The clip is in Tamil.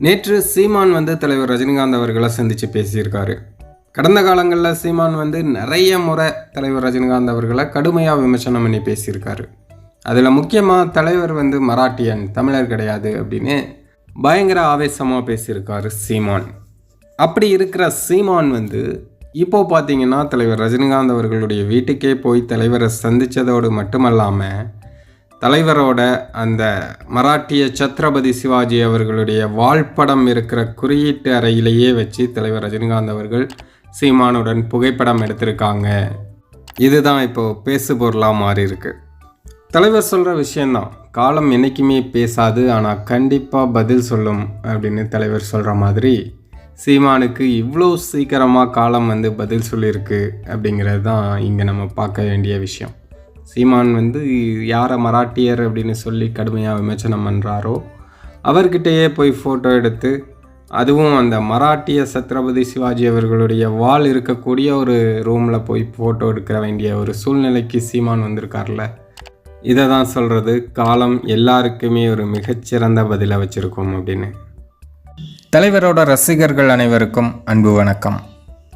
நேற்று சீமான் வந்து தலைவர் ரஜினிகாந்த் அவர்களை சந்தித்து பேசியிருக்காரு. கடந்த காலங்களில் சீமான் வந்து நிறைய முறை தலைவர் ரஜினிகாந்த் அவர்களை கடுமையாக விமர்சனம் பண்ணி பேசியிருக்காரு. அதில் முக்கியமாக தலைவர் வந்து மராட்டியன் தமிழர் கிடையாது அப்படின்னு பயங்கர ஆவேசமாக பேசியிருக்காரு சீமான். அப்படி இருக்கிற சீமான் வந்து இப்போ பார்த்தீங்கன்னா தலைவர் ரஜினிகாந்த் அவர்களுடைய வீட்டுக்கே போய் தலைவரை சந்தித்ததோடு மட்டுமல்லாமல் தலைவரோட அந்த மராட்டிய சத்ரபதி சிவாஜி அவர்களுடைய வாழ்படம் இருக்கிற குறியீட்டு அறையிலேயே வச்சு தலைவர் ரஜினிகாந்த் அவர்கள் சீமானுடன் புகைப்படம் எடுத்திருக்காங்க. இதுதான் இப்போ பேசு பொருளாக மாறி இருக்கு. தலைவர் சொல்கிற விஷயந்தான் காலம் என்றைக்குமே பேசாது ஆனால் கண்டிப்பாக பதில் சொல்லும் அப்படின்னு தலைவர் சொல்கிற மாதிரி சீமானுக்கு இவ்வளோ சீக்கிரமாக காலம் வந்து பதில் சொல்லியிருக்கு அப்படிங்கிறது தான் இங்கே நம்ம பார்க்க வேண்டிய விஷயம். சீமான் வந்து யாரை மராட்டியர் அப்படின்னு சொல்லி கடுமையாக விமர்சனம் பண்ணுறாரோ அவர்கிட்டயே போய் ஃபோட்டோ எடுத்து அதுவும் அந்த மராட்டிய சத்ரபதி சிவாஜி அவர்களுடைய வால் இருக்கக்கூடிய ஒரு ரூமில் போய் ஃபோட்டோ எடுக்க வேண்டிய ஒரு சூழ்நிலைக்கு சீமான் வந்திருக்கார்ல. இதை தான் சொல்கிறது காலம் எல்லாருக்குமே ஒரு மிகச்சிறந்த பதிலை வச்சுருக்கோம் அப்படின்னு. தலைவரோட ரசிகர்கள் அனைவருக்கும் அன்பு வணக்கம்.